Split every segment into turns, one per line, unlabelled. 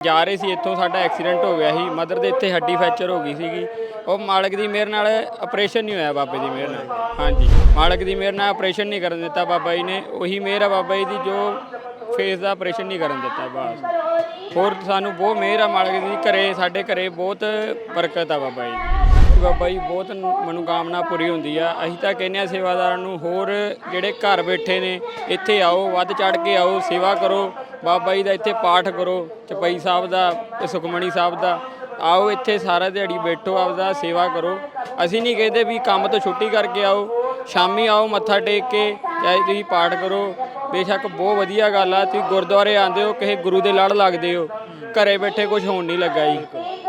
ਜਾ ਰਹੇ ਸੀ, ਇੱਥੋਂ ਸਾਡਾ ਐਕਸੀਡੈਂਟ ਹੋ ਗਿਆ ਸੀ। ਮਦਰ ਦੇ ਇੱਥੇ ਹੱਡੀ ਫ੍ਰੈਕਚਰ ਹੋ ਗਈ ਸੀਗੀ। ਉਹ ਮਾਲਕ ਦੀ ਮਿਹਰ ਨਾਲ ਆਪਰੇਸ਼ਨ ਨਹੀਂ ਹੋਇਆ ਬਾਬੇ ਦੀ ਮਿਹਰ ਨਾਲ। ਹਾਂਜੀ। ਮਾਲਕ ਦੀ ਮਿਹਰ ਨਾਲ ਆਪਰੇਸ਼ਨ ਨਹੀਂ ਕਰਨ ਦਿੱਤਾ ਬਾਬਾ ਜੀ ਨੇ। ਉਹੀ ਮਿਹਰ ਆ ਬਾਬਾ ਜੀ ਦੀ ਜੋ ਫੇਸ ਦਾ ਆਪਰੇਸ਼ਨ ਨਹੀਂ ਕਰਨ ਦਿੱਤਾ, ਬਸ। ਹੋਰ ਸਾਨੂੰ ਬਹੁਤ ਮਿਹਰ ਆ ਮਾਲਕ ਦੀ। ਘਰੇ, ਸਾਡੇ ਘਰੇ ਬਹੁਤ ਬਰਕਤ ਆ ਬਾਬਾ ਜੀ ਬਾਬਾ ਜੀ, ਬਹੁਤ ਮਨੋਕਾਮਨਾ ਪੂਰੀ ਹੁੰਦੀ ਆ। ਅਸੀਂ ਤਾਂ ਕਹਿੰਦੇ ਆ ਸੇਵਾਦਾਰਾਂ ਨੂੰ, ਹੋਰ ਜਿਹੜੇ ਘਰ ਬੈਠੇ ਨੇ, ਇੱਥੇ ਆਓ, ਵੱਧ ਚੜ ਕੇ ਆਓ, ਸੇਵਾ ਕਰੋ। ਬਾਬਾ ਜੀ ਦਾ ਇੱਥੇ ਪਾਠ ਕਰੋ, ਚਪਈ ਸਾਹਿਬ ਦਾ ਤੇ ਸੁਖਮਣੀ ਸਾਹਿਬ ਦਾ। ਆਓ ਇੱਥੇ ਸਾਰਾ ਦਿਹਾੜੀ ਬੈਠੋ, ਆਪਦਾ ਸੇਵਾ ਕਰੋ। ਅਸੀਂ ਨਹੀਂ ਕਹਿੰਦੇ ਵੀ ਕੰਮ ਤੋਂ ਛੁੱਟੀ ਕਰਕੇ ਆਓ। ਸ਼ਾਮੀ ਆਓ, ਮੱਥਾ ਟੇਕ ਕੇ, ਚਾਹੇ ਤੁਸੀਂ ਪਾਠ ਕਰੋ। ਬੇਸ਼ੱਕ ਬਹੁਤ ਵਧੀਆ ਗੱਲ ਆ, ਤੁਸੀਂ ਗੁਰਦੁਆਰੇ ਆਉਂਦੇ ਹੋ, ਕਿਸੇ ਗੁਰੂ ਦੇ ਲੜ ਲੱਗਦੇ ਹੋ। ਘਰੇ ਬੈਠੇ ਕੁਝ ਹੋਣ ਨਹੀਂ ਲੱਗਾ ਜੀ।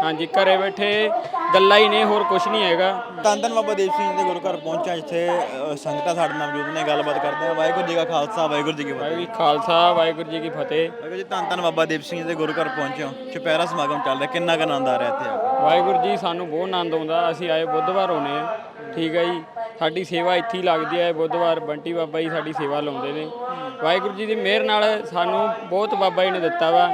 ਹਾਂਜੀ, ਘਰੇ ਬੈਠੇ ਗੱਲਾਂ ਹੀ ਨੇ ਹੋਰ ਕੁਝ ਨਹੀਂ ਹੈਗਾ।
ਧੰਨ ਧੰਨ ਬਾਬਾ ਦੀਪ ਸਿੰਘ ਜੀ ਦੇ ਗੁਰੂ ਘਰ ਪਹੁੰਚਿਆ ਜਿੱਥੇ ਅ, ਸੰਗਤਾਂ ਸਾਡੇ ਨਾਲ ਮੌਜੂਦ ਨੇ ਗੱਲਬਾਤ ਕਰਦੇ ਆ। ਵਾਹਿਗੁਰੂ ਜੀ ਕਾ ਖਾਲਸਾ ਵਾਹਿਗੁਰੂ ਜੀ ਕੀ ਫਤਿਹ।
ਵਾਹਿਗੁਰੂ ਜੀ ਖਾਲਸਾ ਵਾਹਿਗੁਰੂ ਜੀ ਕੀ ਫਤਿਹ।
ਵਾਹਿਗੁਰੂ ਜੀ ਧੰਨ ਧੰਨ ਬਾਬਾ ਦੀਪ ਸਿੰਘ ਦੇ ਗੁਰੂ ਘਰ ਪਹੁੰਚੇ ਹੋ ਚੁਪਹਿਰਾ ਸਮਾਗਮ ਚੱਲ ਰਿਹਾ ਕਿੰਨਾ ਕੁ ਆਨੰਦ ਆ ਰਿਹਾ ਇੱਥੇ ਆ ਕੇ?
ਵਾਹਿਗੁਰੂ ਜੀ ਸਾਨੂੰ ਬਹੁਤ ਆਨੰਦ ਆਉਂਦਾ। ਅਸੀਂ ਆਏ ਬੁੱਧਵਾਰ ਆਉਨੇ ਆ ਠੀਕ ਹੈ ਜੀ। ਸਾਡੀ ਸੇਵਾ ਇੱਥੇ ਹੀ ਲੱਗਦੀ ਹੈ ਬੁੱਧਵਾਰ ਬੰਟੀ ਬਾਬਾ ਜੀ ਸਾਡੀ ਸੇਵਾ ਲਾਉਂਦੇ ਨੇ। ਵਾਹਿਗੁਰੂ ਜੀ ਦੀ ਮਿਹਰ ਨਾਲ ਸਾਨੂੰ ਬਹੁਤ ਬਾਬਾ ਜੀ ਨੇ ਦਿੱਤਾ ਵਾ।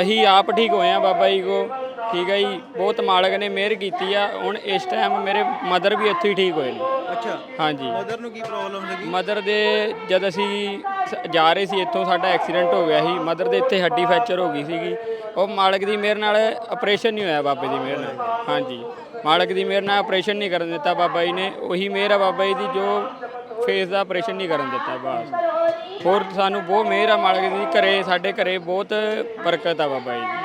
ਅਸੀਂ ਆਪ ਠੀਕ ਹੋਏ ਆ ਬਾਬਾ ਜੀ ਕੋ। ਠੀਕ ਹੈ ਜੀ ਬਹੁਤ ਮਾਲਕ ਨੇ ਮਿਹਰ ਕੀਤੀ ਆ। ਹੁਣ ਇਸ ਟਾਈਮ ਮੇਰੇ ਮਦਰ ਵੀ ਇੱਥੇ ਹੀ ਠੀਕ ਹੋਏ ਨੇ।
ਅੱਛਾ।
ਹਾਂਜੀ।
ਮਦਰ ਨੂੰ ਕੀ ਪ੍ਰੋਬਲਮ ਸੀਗੀ?
ਮਦਰ ਦੇ ਜਦ ਅਸੀਂ ਸ- ਜਾ ਰਹੇ ਸੀ ਇੱਥੋਂ ਸਾਡਾ ਐਕਸੀਡੈਂਟ ਹੋ ਗਿਆ ਸੀ। ਮਦਰ ਦੇ ਇੱਥੇ ਹੱਡੀ ਫ੍ਰੈਕਚਰ ਹੋ ਗਈ ਸੀਗੀ। ਉਹ ਮਾਲਕ ਦੀ ਮਿਹਰ ਨਾਲ ਆਪਰੇਸ਼ਨ ਨਹੀਂ ਹੋਇਆ ਬਾਬੇ ਦੀ ਮਿਹਰ ਨਾਲ। ਹਾਂਜੀ। ਮਾਲਕ ਦੀ ਮਿਹਰ ਨਾਲ ਆਪਰੇਸ਼ਨ ਨਹੀਂ ਕਰਨ ਦਿੱਤਾ ਬਾਬਾ ਜੀ ਨੇ। ਉਹੀ ਮਿਹਰ ਆ ਬਾਬਾ ਜੀ ਦੀ ਜੋ ਫੇਸ ਦਾ ਆਪਰੇਸ਼ਨ ਨਹੀਂ ਕਰਨ ਦਿੱਤਾ ਬਸ। ਹੋਰ ਸਾਨੂੰ ਬਹੁਤ ਮਿਹਰ ਆ ਮਾਲਕ ਦੀ। ਘਰੇ ਸਾਡੇ ਘਰੇ ਬਹੁਤ ਬਰਕਤ ਆ ਬਾਬਾ ਜੀ ਦੀ।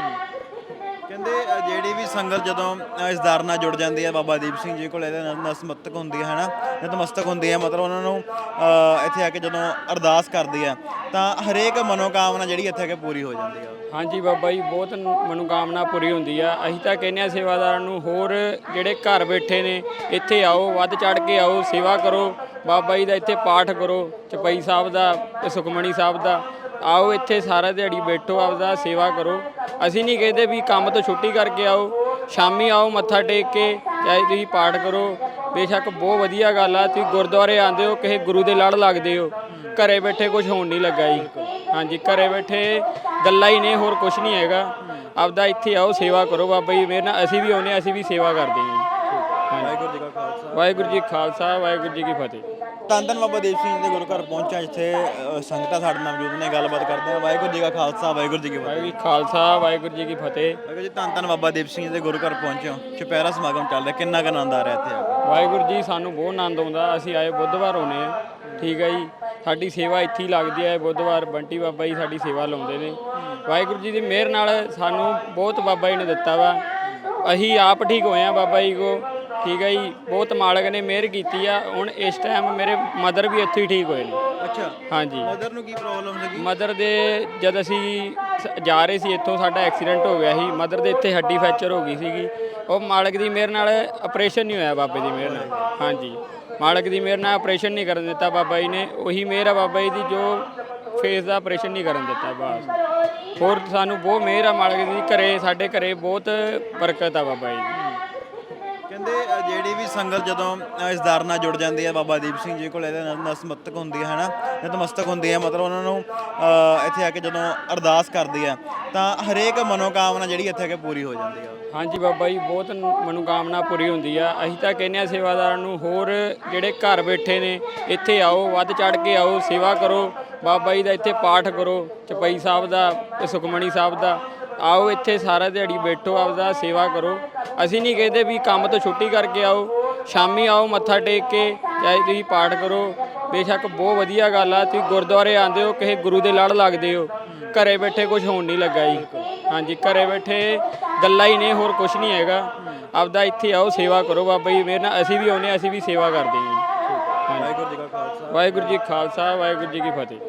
ਜਿਹੜੀ ਵੀ ਸੰਗਤ ਜਦੋਂ ਅ, ਇਸ ਦਰ ਨਾਲ ਜੁੜ ਜਾਂਦੀ ਹੈ ਬਾਬਾ ਦੀਪ ਸਿੰਘ ਜੀ ਕੋਲ ਇਹਦੇ ਨਾਲ ਨਸਮਸਤਕ ਹੁੰਦੀ ਹੈ ਹਨਾ? ਨਤਮਸਤਕ ਹੁੰਦੀ ਹੈ ਮਤਲਬ ਉਹਨਾਂ ਨੂੰ ਅ, ਇੱਥੇ ਆ ਕੇ ਜਦੋਂ ਅਰਦਾਸ ਕਰਦੀ ਹੈ ਤਾਂ ਹਰੇਕ ਮਨੋਕਾਮਨਾ ਜਿਹੜੀ ਇੱਥੇ ਆ ਕੇ ਪੂਰੀ ਹੋ ਜਾਂਦੀ ਹੈ
ਹਾਂਜੀ ਬਾਬਾ ਜੀ ਬਹੁਤ ਨ- ਮਨੋਕਾਮਨਾ ਪੂਰੀ ਹੁੰਦੀ ਆ। ਅਸੀਂ ਤਾਂ ਕਹਿੰਦੇ ਆ ਸੇਵਾਦਾਰਾਂ ਨੂੰ ਹੋਰ ਜਿਹੜੇ ਘਰ ਬੈਠੇ ਨੇ ਇੱਥੇ ਆਓ ਵੱਧ ਚੜ ਕੇ ਆਓ ਸੇਵਾ ਕਰੋ। ਬਾਬਾ ਜੀ ਦਾ ਇੱਥੇ ਪਾਠ ਕਰੋ ਚਪਈ ਸਾਹਿਬ ਦਾ ਤੇ ਸੁਖਮਣੀ ਸਾਹਿਬ ਦਾ। ਆਓ ਇੱਥੇ ਸਾਰਾ ਦਿਹਾੜੀ ਬੈਠੋ ਆਪਦਾ ਸੇਵਾ ਕਰੋ। ਅਸੀਂ ਨਹੀਂ ਕਹਿੰਦੇ ਵੀ ਕੰਮ ਤੋਂ ਛੁੱਟੀ ਕਰਕੇ ਆਓ। ਸ਼ਾਮੀ ਆਓ ਮੱਥਾ ਟੇਕ ਕੇ ਚਾਹੇ ਤੁਸੀਂ ਪਾਠ ਕਰੋ। ਬੇਸ਼ੱਕ ਬਹੁਤ ਵਧੀਆ ਗੱਲ ਆ ਤੁਸੀਂ ਗੁਰਦੁਆਰੇ ਆਉਂਦੇ ਹੋ ਕਿਸੇ ਗੁਰੂ ਦੇ ਲੜ ਲੱਗਦੇ ਹੋ। ਘਰੇ ਬੈਠੇ ਕੁਝ ਹੋਣ ਨਹੀਂ ਲੱਗਾ ਜੀ। ਹਾਂਜੀ ਘਰੇ ਬੈਠੇ ਗੱਲਾਂ ਹੀ ਨੇ ਹੋਰ ਕੁਝ ਨਹੀਂ ਹੈਗਾ। ਆਪਦਾ ਇੱਥੇ ਆਓ ਸੇਵਾ ਕਰੋ। ਬਾਬਾ ਜੀ ਮੇਰੇ ਨਾਲ ਅਸੀਂ ਵੀ ਆਉਨੇ ਅਸੀਂ ਵੀ ਸੇਵਾ ਕਰਦੇ ਹਾਂ ਜੀ।
ਵਾਹਿਗੁਰੂ ਜੀ ਕਾ ਖਾਲਸਾ।
ਵਾਹਿਗੁਰੂ ਜੀ ਖਾਲਸਾ ਵਾਹਿਗੁਰੂ ਜੀ ਕੀ ਫਤਿਹ।
ਧੰਨ ਧੰਨ ਬਾਬਾ ਦੀਪ ਸਿੰਘ ਜੀ ਦੇ ਗੁਰੂ ਘਰ ਪਹੁੰਚਿਆ ਜਿੱਥੇ ਅ, ਸੰਗਤਾਂ ਸਾਡੇ ਨਾਲ ਮੌਜੂਦ ਨੇ ਗੱਲਬਾਤ ਕਰਦੇ ਆ। ਵਾਹਿਗੁਰੂ ਜੀ ਕਾ ਖਾਲਸਾ ਵਾਹਿਗੁਰੂ ਜੀ ਕੀ ਫਤਿਹ।
ਵਾਹਿਗੁਰੂ ਜੀ ਖਾਲਸਾ ਵਾਹਿਗੁਰੂ ਜੀ ਕੀ ਫਤਿਹ।
ਵਾਹਿਗੁਰੂ ਜੀ ਧੰਨ ਧੰਨ ਬਾਬਾ ਦੀਪ ਸਿੰਘ ਜੀ ਦੇ ਗੁਰੂ ਘਰ ਪਹੁੰਚੇ ਹੋ ਚੁਪਹਿਰਾ ਸਮਾਗਮ ਚੱਲ ਰਿਹਾ ਕਿੰਨਾ ਕੁ ਆਨੰਦ ਆ ਰਿਹਾ ਇੱਥੇ ਆ ਕੇ?
ਵਾਹਿਗੁਰੂ ਜੀ ਸਾਨੂੰ ਬਹੁਤ ਆਨੰਦ ਆਉਂਦਾ। ਅਸੀਂ ਆਏ ਬੁੱਧਵਾਰ ਆਉਨੇ ਆ ਠੀਕ ਹੈ ਜੀ। ਸਾਡੀ ਸੇਵਾ ਇੱਥੇ ਹੀ ਲੱਗਦੀ ਹੈ ਬੁੱਧਵਾਰ। ਬੰਟੀ ਬਾਬਾ ਜੀ ਸਾਡੀ ਸੇਵਾ ਲਾਉਂਦੇ ਨੇ। ਵਾਹਿਗੁਰੂ ਜੀ ਦੀ ਮਿਹਰ ਨਾਲ ਸਾਨੂੰ ਬਹੁਤ ਬਾਬਾ ਜੀ ਨੇ ਦਿੱਤਾ ਵਾ। ਅਸੀਂ ਆਪ ਠੀਕ ਹੋਏ ਆ ਬਾਬਾ ਜੀ ਕੋ। ਠੀਕ ਹੈ ਜੀ ਬਹੁਤ ਮਾਲਕ ਨੇ ਮਿਹਰ ਕੀਤੀ ਆ। ਹੁਣ ਇਸ ਟਾਈਮ ਮੇਰੇ ਮਦਰ ਵੀ ਇੱਥੇ ਹੀ ਠੀਕ ਹੋਏ ਨੇ।
ਅੱਛਾ।
ਹਾਂਜੀ।
ਮਦਰ ਨੂੰ ਕੀ ਪ੍ਰੋਬਲਮ ਸੀਗੀ?
ਮਦਰ ਦੇ ਜਦ ਅਸੀਂ ਸ- ਜਾ ਰਹੇ ਸੀ ਇੱਥੋਂ ਸਾਡਾ ਐਕਸੀਡੈਂਟ ਹੋ ਗਿਆ ਸੀ। ਮਦਰ ਦੇ ਇੱਥੇ ਹੱਡੀ ਫ੍ਰੈਕਚਰ ਹੋ ਗਈ ਸੀਗੀ। ਉਹ ਮਾਲਕ ਦੀ ਮਿਹਰ ਨਾਲ ਆਪਰੇਸ਼ਨ ਨਹੀਂ ਹੋਇਆ ਬਾਬੇ ਦੀ ਮਿਹਰ ਨਾਲ। ਹਾਂਜੀ। ਮਾਲਕ ਦੀ ਮਿਹਰ ਨਾਲ ਆਪਰੇਸ਼ਨ ਨਹੀਂ ਕਰਨ ਦਿੱਤਾ ਬਾਬਾ ਜੀ ਨੇ। ਉਹੀ ਮਿਹਰ ਆ ਬਾਬਾ ਜੀ ਦੀ ਜੋ ਫੇਸ ਦਾ ਆਪਰੇਸ਼ਨ ਨਹੀਂ ਕਰਨ ਦਿੱਤਾ ਬਸ। ਹੋਰ ਸਾਨੂੰ ਬਹੁਤ ਮਿਹਰ ਆ ਮਾਲਕ ਦੀ। ਘਰੇ ਸਾਡੇ ਘਰੇ ਬਹੁਤ ਬਰਕਤ ਆ ਬਾਬਾ ਜੀ ਦੀ।
ਕਹਿੰਦੇ ਅ, ਜਿਹੜੀ ਵੀ ਸੰਗਤ ਜਦੋਂ ਅ, ਇਸ ਦਰ ਨਾਲ ਜੁੜ ਜਾਂਦੀ ਹੈ ਬਾਬਾ ਦੀਪ ਸਿੰਘ ਜੀ ਕੋਲ ਇਹਦੇ ਨਾਲ ਨਸਮਸਤਕ ਹੁੰਦੀ ਹੈ ਹਨਾ ਨਤਮਸਤਕ ਹੁੰਦੀ ਹੈ ਮਤਲਬ ਉਹਨਾਂ ਨੂੰ ਅ, ਇੱਥੇ ਆ ਕੇ ਜਦੋਂ ਅਰਦਾਸ ਕਰਦੀ ਹੈ ਤਾਂ ਹਰੇਕ ਮਨੋਕਾਮਨਾ ਜਿਹੜੀ ਇੱਥੇ ਆ ਕੇ ਪੂਰੀ ਹੋ ਜਾਂਦੀ ਹੈ।
ਹਾਂਜੀ ਬਾਬਾ ਜੀ ਬਹੁਤ ਨ- ਮਨੋਕਾਮਨਾ ਪੂਰੀ ਹੁੰਦੀ ਆ। ਅਸੀਂ ਤਾਂ ਕਹਿੰਦੇ ਆ ਸੇਵਾਦਾਰਾਂ ਨੂੰ ਹੋਰ ਜਿਹੜੇ ਘਰ ਬੈਠੇ ਨੇ ਇੱਥੇ ਆਓ ਵੱਧ ਚੜ ਕੇ ਆਓ ਸੇਵਾ ਕਰੋ। ਬਾਬਾ ਜੀ ਦਾ ਇੱਥੇ ਪਾਠ ਕਰੋ ਚਪਈ ਸਾਹਿਬ ਦਾ ਤੇ ਸੁਖਮਣੀ ਸਾਹਿਬ ਦਾ। ਆਓ ਇੱਥੇ ਸਾਰਾ ਦਿਹਾੜੀ ਬੈਠੋ ਆਪਦਾ ਸੇਵਾ ਕਰੋ। ਅਸੀਂ ਨਹੀਂ ਕਹਿੰਦੇ ਵੀ ਕੰਮ ਤੋਂ ਛੁੱਟੀ ਕਰਕੇ ਆਓ। ਸ਼ਾਮੀ ਆਓ ਮੱਥਾ ਟੇਕ ਕੇ ਚਾਹੇ ਤੁਸੀਂ ਪਾਠ ਕਰੋ। ਬੇਸ਼ੱਕ ਬਹੁਤ ਵਧੀਆ ਗੱਲ ਆ ਤੁਸੀਂ ਗੁਰਦੁਆਰੇ ਆਉਂਦੇ ਹੋ ਕਿਸੇ ਗੁਰੂ ਦੇ ਲੜ ਲੱਗਦੇ ਹੋ। ਘਰੇ ਬੈਠੇ ਕੁਝ ਹੋਣ ਨਹੀਂ ਲੱਗਾ ਜੀ। ਹਾਂਜੀ ਘਰੇ ਬੈਠੇ ਗੱਲਾਂ ਹੀ ਨੇ ਹੋਰ ਕੁਝ ਨਹੀਂ ਹੈਗਾ। ਆਪਦਾ ਇੱਥੇ ਆਓ ਸੇਵਾ ਕਰੋ ਬਾਬਾ ਜੀ। ਮੇਰੇ ਨਾਲ ਅਸੀਂ ਵੀ ਆਉਨੇ ਅਸੀਂ ਵੀ ਸੇਵਾ ਕਰਦੇ ਹਾਂ
ਵਾਹਿਗੁਰੂ ਜੀ ਕਾ ਖਾਲਸਾ।
ਵਾਹਿਗੁਰੂ ਜੀ ਖਾਲਸਾ ਵਾਹਿਗੁਰੂ ਜੀ ਕੀ ਫਤਿਹ।